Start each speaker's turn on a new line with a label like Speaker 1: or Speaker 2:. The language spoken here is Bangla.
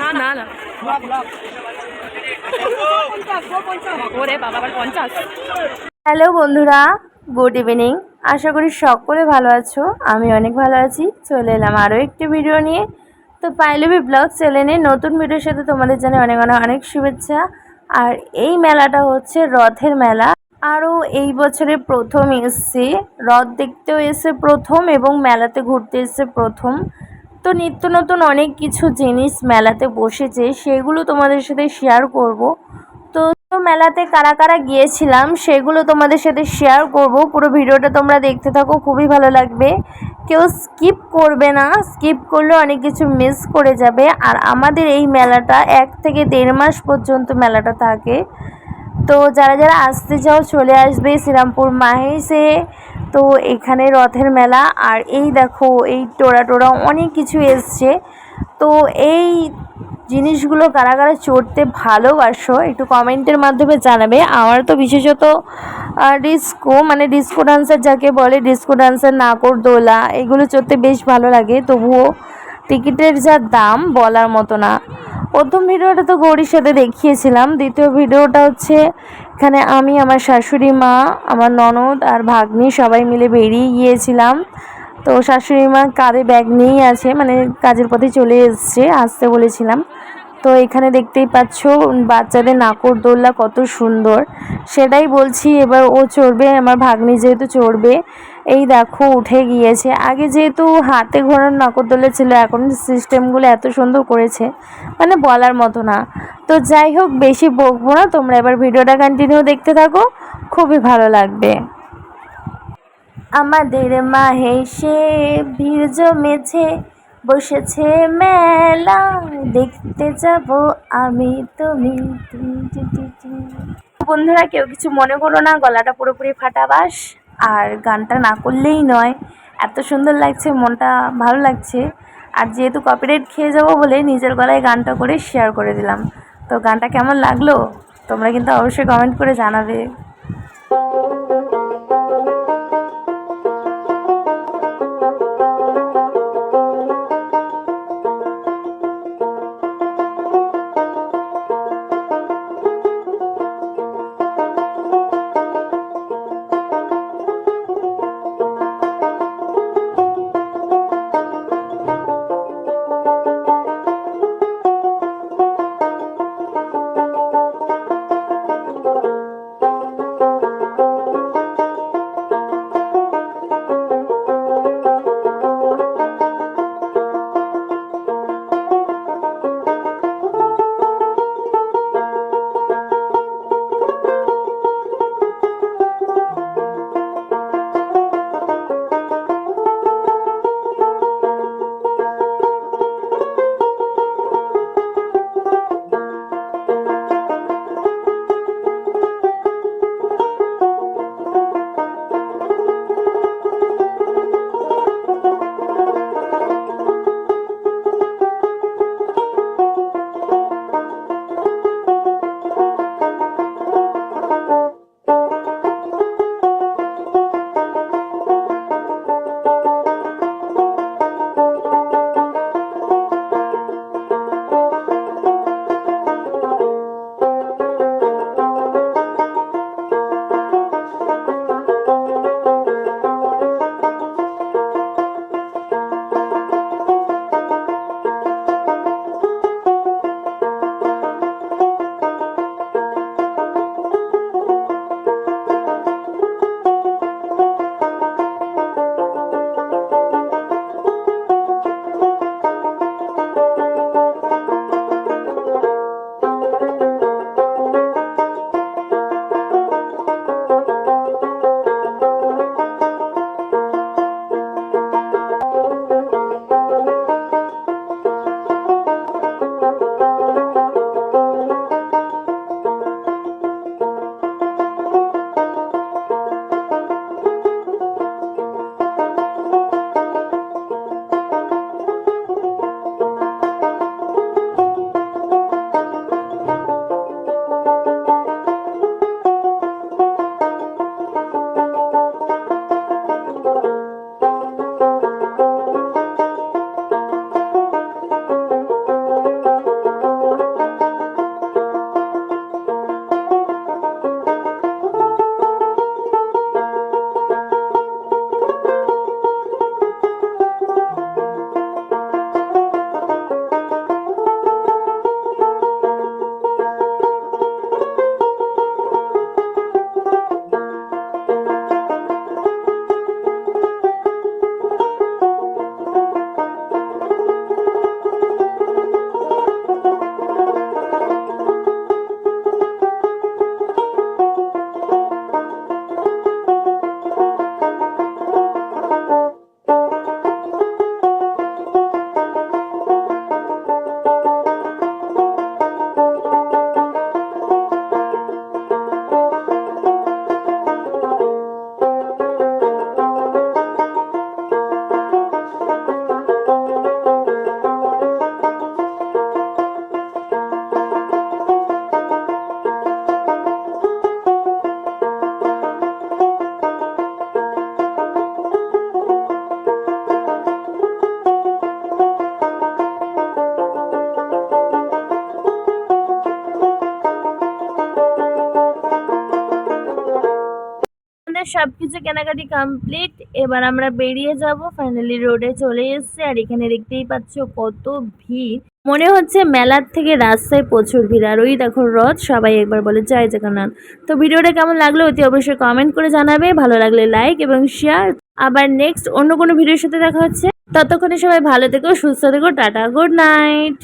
Speaker 1: না না না। ওরে বাবা
Speaker 2: হ্যালো বন্ধুরা, গুড ইভিনিং। আশা করি সকলে ভালো আছো, আমি অনেক ভালো আছি। চলে এলাম আরও একটি ভিডিও নিয়ে। তো পাইলবি ব্লগ চ্যানেলে নতুন ভিডিওর সাথে তোমাদের জানাই অনেক অনেক অনেক শুভেচ্ছা। আর এই মেলাটা হচ্ছে রথের মেলা। আরও এই বছরে প্রথম এসছে। রথ দেখতেও এসে প্রথম এবং মেলাতে ঘুরতে এসে প্রথম। তো নিত্য নতুন অনেক কিছু জিনিস মেলাতে বসেছে, সেগুলো তোমাদের সাথে শেয়ার করব। তো মেলাতে কারা কারা গিয়েছিলাম, সেগুলো তোমাদের সাথে শেয়ার করব। পুরো ভিডিওটা তোমরা দেখতে থাকো, খুবই ভালো লাগবে। কেউ স্কিপ করবে না স্কিপ করলে অনেক কিছু মিস করে যাবে। আর আমাদের এই মেলাটা এক থেকে দেড় মাস পর্যন্ত মেলাটা থাকে। তো যারা যারা আসতে চাও চলে আসবে শ্রীরামপুর মাহেসে তো এখানে রথের মেলা, আর এই দেখো, এই টোরা টোরা অনেক কিছু এসছে। তো এই জিনিসগুলো কারা কারা চড়তে ভালোবাসো একটু কমেন্টের মাধ্যমে জানাবে। আমার তো বিশেষত ডিস্কো মানে ডিস্কো ডান্সার যাকে বলে, ডিস্কো ডান্সার নাকর দোলা, এগুলো চড়তে বেশ ভালো লাগে। তবুও টিকিটের যা দাম বলার মতো না। প্রথম ভিডিওটা তো গৌরীর সাথে দেখিয়েছিলাম। দ্বিতীয় ভিডিওটা হচ্ছে এখানে আমি, আমার শাশুড়ি মা, আমার ননদ আর ভাগ্নি সবাই মিলে বেরিয়ে গিয়েছিলাম। তো শাশুড়ি মা কাঁধে ব্যাগ নিয়েই আছে মানে কাজের পথে চলে এসছে, আসতে বলেছিলাম। তো এখানে দেখতেই পাচ্ছ, বাচ্চাদের নাকর দোল্লা কত সুন্দর। সেটাই বলছি, এবার ও চড়বে, আমার ভাগ্নি যেহেতু চড়বে। এই দেখো, উঠে গিয়েছে। আগে যেহেতু হাতে ঘোরার নাকরদোলা ছিল, এখন সিস্টেমগুলো এত সুন্দর করেছে মানে বলার মতো না। তো যাই হোক, বেশি বকবো না, তোমরা এবার ভিডিওটা কন্টিনিউ দেখতে থাকো, খুবই ভালো লাগবে। আমাদের মাহেশে ভিড় জমেছে বসেছে মেলা, দেখতে যাব আমি তুমি। বন্ধুরা, কেউ কিছু মনে করো না, গলাটা পুরোপুরি ফাটা বাস, আর গানটা না করলেই নয়। এত সুন্দর লাগছে, মনটা ভালো লাগছে। আর যেহেতু কপিরাইট খেয়ে যাব বলে নিজের গলায় গানটা করে শেয়ার করে দিলাম। তো গানটা কেমন লাগল? তোমরা কিন্তু অবশ্যই কমেন্ট করে জানাবে। সব কিছু কেনাকাটি কমপ্লিট এবার আমরা বেরিয়ে যাব ফাইনালি রোডে চলে এসছে, আর এখানে দেখতেই পাচ্ছ কত ভিড়। মনে হচ্ছে মেলার থেকে রাস্তায় প্রচুর ভিড়, আর ওই দেখো রথ, সবাই একবার বলে জয় জগন্নাথ। তো ভিডিওটা কেমন লাগল অতি অবশ্যই কমেন্ট করে জানাবে, ভালো লাগলে লাইক এবং শেয়ার আবার নেক্সট অন্য কোনো ভিডিওর সাথে দেখা হচ্ছে। ততক্ষণে সবাই ভালো থেকো, সুস্থ থেকো, টাটা গুড নাইট